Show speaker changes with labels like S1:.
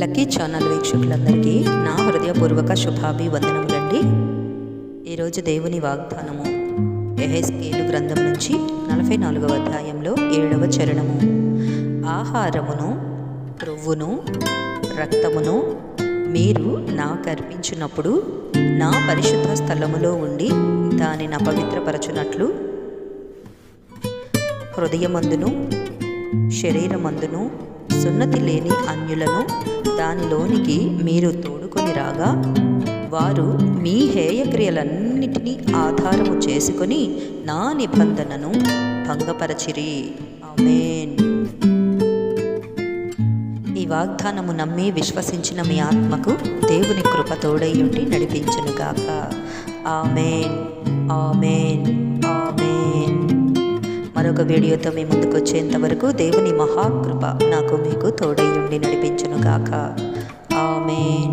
S1: Lucky channel వీక్షకులందరికీ నా హృదయపూర్వక శుభాభివందనములండి. ఈరోజు దేవుని వాగ్దానము ఎహెస్కేలు గ్రంథం నుంచి నలభై నాలుగవ అధ్యాయంలో ఏడవ చరణము. ఆహారమును క్రొవ్వును రక్తమును మీరు నాకు అర్పించినప్పుడు నా పరిశుద్ధ స్థలములో ఉండి దానిని అపవిత్రపరచునట్లు హృదయమందును శరీరమందును సున్నతి లేని అన్యులను దానిలోనికి మీరు తోడుకొని రాగా వారు మీ హేయక్రియలన్నిటినీ ఆధారము చేసుకొని నా నిబంధనను భంగపరచిరి. ఆమెన్. ఈ వాగ్దానము నమ్మి విశ్వసించిన మీ ఆత్మకు దేవుని కృప తోడయ్యుండి నడిపించునుగాక. ఆమెన్. ఆ మరొక వీడియోతో మీ ముందుకు వచ్చేంత వరకు దేవుని మహాకృప నాకు మీకు తోడయ్యుండి నడిపించునుగాక ఆమెన్.